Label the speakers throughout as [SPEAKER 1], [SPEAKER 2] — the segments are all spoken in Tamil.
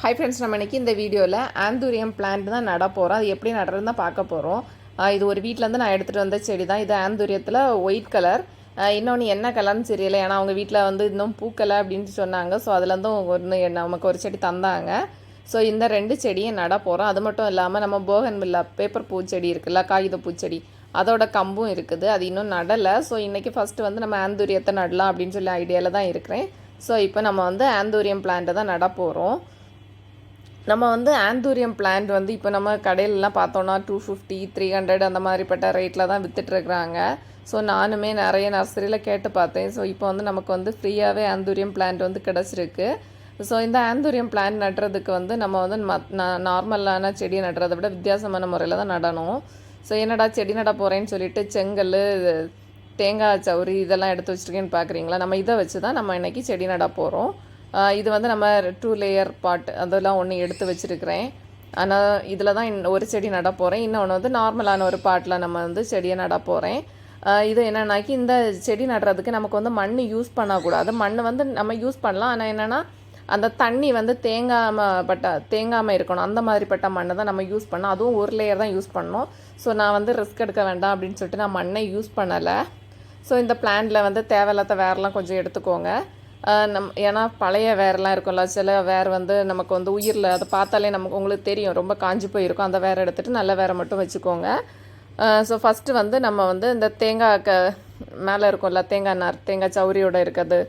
[SPEAKER 1] ஹை ஃப்ரெண்ட்ஸ் நம்ம இன்றைக்கி இந்த வீடியோவில் ஆந்தூரியம் பிளான்ட் தான் நட போகிறோம் அது எப்படி நடுறதுன்னு தான் பார்க்க போகிறோம் இது ஒரு வீட்டிலேருந்து நான் எடுத்துகிட்டு வந்த செடி தான். இது ஆந்தூரியத்தில் ஒயிட் கலர் இன்னொன்று என்ன கலர்னு தெரியல. ஏன்னா அவங்க வீட்டில் வந்து இன்னும் பூக்கலை அப்படின்னு சொன்னாங்க. ஸோ அதுலேருந்தும் ஒன்று நமக்கு ஒரு செடி தந்தாங்க. ஸோ இந்த ரெண்டு செடியை நட போகிறோம் அது மட்டும் இல்லாமல் நம்ம போகன்வில்லா பேப்பர் பூச்செடி இருக்குல்ல காகித பூச்செடி அதோட கம்பும் இருக்குது. அது இன்னும் நடலை. ஸோ இன்றைக்கி ஃபஸ்ட்டு வந்து நம்ம ஆந்தூரியத்தை நடலாம் அப்படின்னு சொல்லி ஐடியாவில் தான் இருக்கிறேன். ஸோ இப்போ நம்ம வந்து ஆந்தூரியம் பிளான்ட்டை தான் நட போகிறோம் நம்ம வந்து ஆந்தூரியம் பிளான்ட் வந்து இப்போ நம்ம கடையிலலாம் பார்த்தோன்னா டூ ஃபிஃப்டி த்ரீ ஹண்ட்ரட் அந்த மாதிரிப்பட்ட ரேட்டில் தான் விற்றுட்ருக்குறாங்க ஸோ நானுமே நிறைய நர்சரியில் கேட்டு பார்த்தேன். ஸோ இப்போ வந்து நமக்கு வந்து ஃப்ரீயாகவே ஆந்தூரியம் பிளான்ட் வந்து கிடச்சிருக்கு. ஸோ இந்த ஆந்தூரியம் பிளான்ட் நடுறதுக்கு வந்து நம்ம வந்து மத் நார்மலான செடி நடுறதை விட வித்தியாசமான முறையில் தான் நடணும். ஸோ என்னடா செடி நட போகிறேன்னு சொல்லிட்டு செங்கல் தேங்காய் சவுரி இதெல்லாம் எடுத்து வச்சுருக்கேன்னு பார்க்குறீங்களா நம்ம இதை வச்சு தான் நம்ம இன்றைக்கி செடி நட போகிறோம் இது வந்து நம்ம டூ லேயர் பாட் அதெல்லாம் ஒன்று எடுத்து வச்சுருக்கிறேன். ஆனால் இதில் தான் இன் ஒரு செடி நட போகிறேன் இன்னொன்று வந்து நார்மலான ஒரு பாட்டில் நம்ம வந்து செடியை நட போகிறேன் இது என்னென்னாக்கி இந்த செடி நடுறதுக்கு நமக்கு வந்து மண் யூஸ் பண்ணக்கூடாது. மண் வந்து நம்ம யூஸ் பண்ணலாம். ஆனால் என்னென்னா அந்த தண்ணி வந்து தேங்காமல் பட்ட தேங்காமல் இருக்கணும். அந்த மாதிரிப்பட்ட மண்ணை தான் நம்ம யூஸ் பண்ணோம் அதுவும் ஒரு லேயர் தான் யூஸ் பண்ணோம் ஸோ நான் வந்து ரிஸ்க் எடுக்க வேண்டாம் அப்படின்னு சொல்லிட்டு நான் மண்ணை யூஸ் பண்ணலை. ஸோ இந்த பிளான்ட்டில் வந்து தேவையில்லாத வேரெலாம் கொஞ்சம் எடுத்துக்கோங்க. நம் ஏன்னா பழைய வேரெலாம் இருக்கும்ல சில வேர் வந்து நமக்கு வந்து உயிரில் அதை பார்த்தாலே நமக்கு உங்களுக்கு தெரியும் ரொம்ப காஞ்சி போயிருக்கும். அந்த வேரை எடுத்துகிட்டு நல்ல வேரை மட்டும் வச்சுக்கோங்க. ஸோ ஃபஸ்ட்டு வந்து நம்ம வந்து இந்த தேங்காய் க மேலே இருக்கும்ல தேங்காய் நார் தேங்காய் சௌரியோடு இருக்கிறது.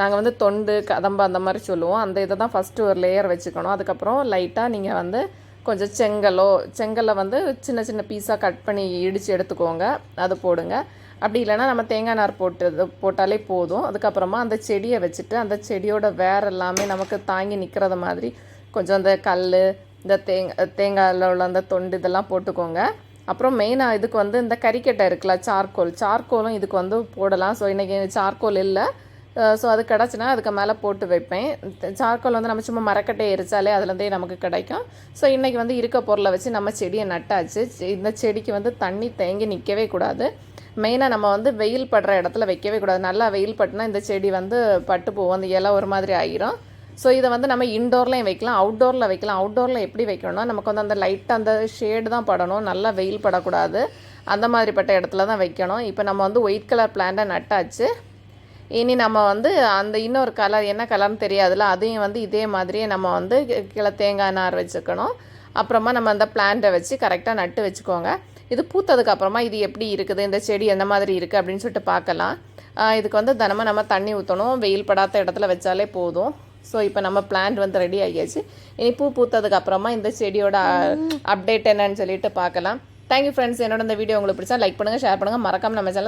[SPEAKER 1] நாங்கள் வந்து தொண்டு கதம்பு அந்த மாதிரி சொல்லுவோம். அந்த இதை தான் ஃபஸ்ட்டு ஒரு லேயர் வச்சுக்கணும். அதுக்கப்புறம் லைட்டாக நீங்கள் வந்து கொஞ்சம் செங்கலோ செங்கலை வந்து சின்ன சின்ன பீஸாக கட் பண்ணி இடித்து எடுத்துக்கோங்க. அது போடுங்க. அப்படி இல்லைன்னா நம்ம தேங்காய் நார் போட்டு போட்டாலே போதும். அதுக்கப்புறமா அந்த செடியை வச்சுட்டு அந்த செடியோட வேர் எல்லாமே நமக்கு தாங்கி நிற்கிறத மாதிரி கொஞ்சம் அந்த கல் இந்த தேங்காய் தேங்காயில் உள்ள அந்த தொண்டு இதெல்லாம் போட்டுக்கோங்க. அப்புறம் மெயினாக இதுக்கு வந்து இந்த கறிக்கட்டை இருக்குல்ல சார்கோல் சார்கோலும் இதுக்கு வந்து போடலாம். ஸோ இன்றைக்கி சார்கோல் இல்லை. ஸோ அது கிடச்சினா அதுக்கு மேலே போட்டு வைப்பேன். சார்கோல் வந்து நம்ம சும்மா மரக்கட்டை எரிச்சாலே அதுலேருந்தே நமக்கு கிடைக்கும். ஸோ இன்றைக்கி வந்து இருக்க பொருளை வச்சு நம்ம செடியை நட்டாச்சு. இந்த செடிக்கு வந்து தண்ணி தேங்கி நிற்கவே கூடாது. மெயினாக நம்ம வந்து வெயில் படுற இடத்துல வைக்கவே கூடாது. நல்லா வெயில் பட்டுனா இந்த செடி வந்து பட்டு போகும். அந்த இலை ஒரு மாதிரி ஆகிரும் ஸோ இதை வந்து நம்ம இன்டோர்லேயும் வைக்கலாம். அவுட்டோரில் வைக்கலாம். அவுட்டோரில் எப்படி வைக்கணும்னா நமக்கு வந்து அந்த லைட்டாக அந்த ஷேடு தான் படணும். நல்லா வெயில் படக்கூடாது. அந்த மாதிரிப்பட்ட இடத்துல தான் வைக்கணும். இப்போ நம்ம வந்து ஒயிட் கலர் பிளான்ட்டை நட்டாச்சு. இனி நம்ம வந்து அந்த இன்னொரு கலர் என்ன கலர்னு தெரியாதுல்ல அதையும் வந்து இதே மாதிரியே நம்ம வந்து கீழே தேங்காய் நார் வச்சுக்கணும். அப்புறமா நம்ம அந்த பிளான்ட்டை வச்சு கரெக்டாக நட்டு வச்சுக்கோங்க. இது பூத்ததுக்கப்புறமா இது எப்படி இருக்குது இந்த செடி எந்த மாதிரி இருக்குது அப்படின்னு சொல்லிட்டு பார்க்கலாம். இதுக்கு வந்து தினமும் நம்ம தண்ணி ஊற்றணும் வெயில் படாத இடத்துல வச்சாலே போதும். ஸோ இப்போ நம்ம பிளான்ட் வந்து ரெடி ஆகியாச்சு. இனி பூ பூத்ததுக்கப்புறமா இந்த செடியோட அப்டேட் என்னன்னு சொல்லிட்டு பார்க்கலாம். தேங்க்யூ ஃப்ரெண்ட்ஸ் என்னோட இந்த வீடியோ உங்களுக்கு பிடிச்சா லைக் பண்ணுங்கள் ஷேர் பண்ணுங்கள் மறக்காமல் நம்ம சேனல்